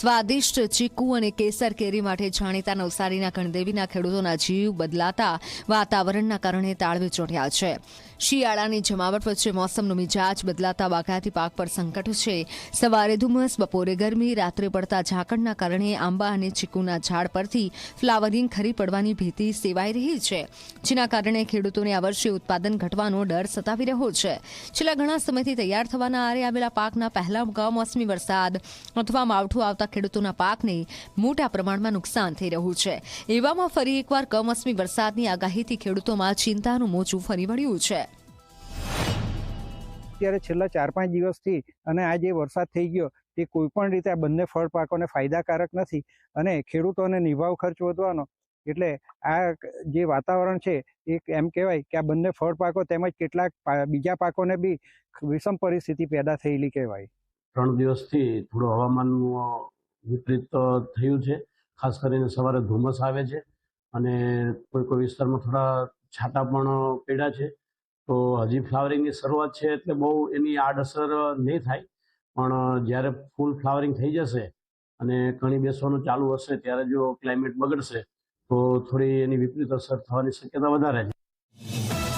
સ્વાદિષ્ટ ચીકુ અને કેસર કેરી માટે જાણીતા નવસારીના ગણદેવીના ખેડૂતોના જીવ બદલાતા વાતાવરણના કારણે તાળવે ચોટ્યા છે. શિયાળાની જમાવટ વચ્ચે મોસમનો મિજાજ બદલાતા બાગાયતી પાક પર સંકટ છે. સવારે ધુમ્મસ, બપોરે ગરમી, રાત્રે પડતા ઝાકળના કારણે આંબા અને ચીકુના ઝાડ પરથી ફ્લાવરિંગ ખરી પડવાની ભીતિ સેવાઈ રહી છે. જેના કારણે ખેડૂતોને આ વર્ષે ઉત્પાદન ઘટવાનો ડર સતાવી રહ્યો છે. છેલ્લા ઘણા સમયથી તૈયાર થવાના આરે આવેલા પાકના પહેલા મોસમી વરસાદ અથવા માવઠું આવતા ખેડૂતોના પાકને મોટા પ્રમાણમાં નુકસાન થઈ રહ્યું છે. એવામાં ફરી એકવાર કમોસમી વરસાદની આગાહીથી ખેડૂતોમાં ચિંતાનું મોજું ફરી વળ્યું છે. અત્યારે છેલ્લા ચાર પાંચ દિવસથી અને આ જે વરસાદ થઈ ગયો તે કોઈ પણ રીતે આ બંને ફળ પાકોને ફાયદાકારક નથી અને ખેડૂતોને નિભાવ ખર્ચ વધવાનો. એટલે આ જે વાતાવરણ છે એ એમ કહેવાય કે આ બંને ફળ પાકો તેમજ કેટલાક બીજા પાકોને બી વિષમ પરિસ્થિતિ પેદા થયેલી કહેવાય. ત્રણ દિવસથી થોડું હવામાનનું વિપરીત થયું છે. ખાસ કરીને સવારે ધુમ્મસ આવે છે અને કોઈ કોઈ વિસ્તારમાં થોડા છાંટા પણ પડ્યા છે. તો હજી ફ્લાવરિંગની શરૂઆત છે એટલે બહુ એની આડઅસર નહીં થાય. પણ જ્યારે ફૂલ ફ્લાવરિંગ થઈ જશે અને કણી બેસવાનું ચાલુ હશે ત્યારે જો ક્લાઇમેટ બગડશે તો થોડી એની વિપરીત અસર થવાની શક્યતા વધારે છે.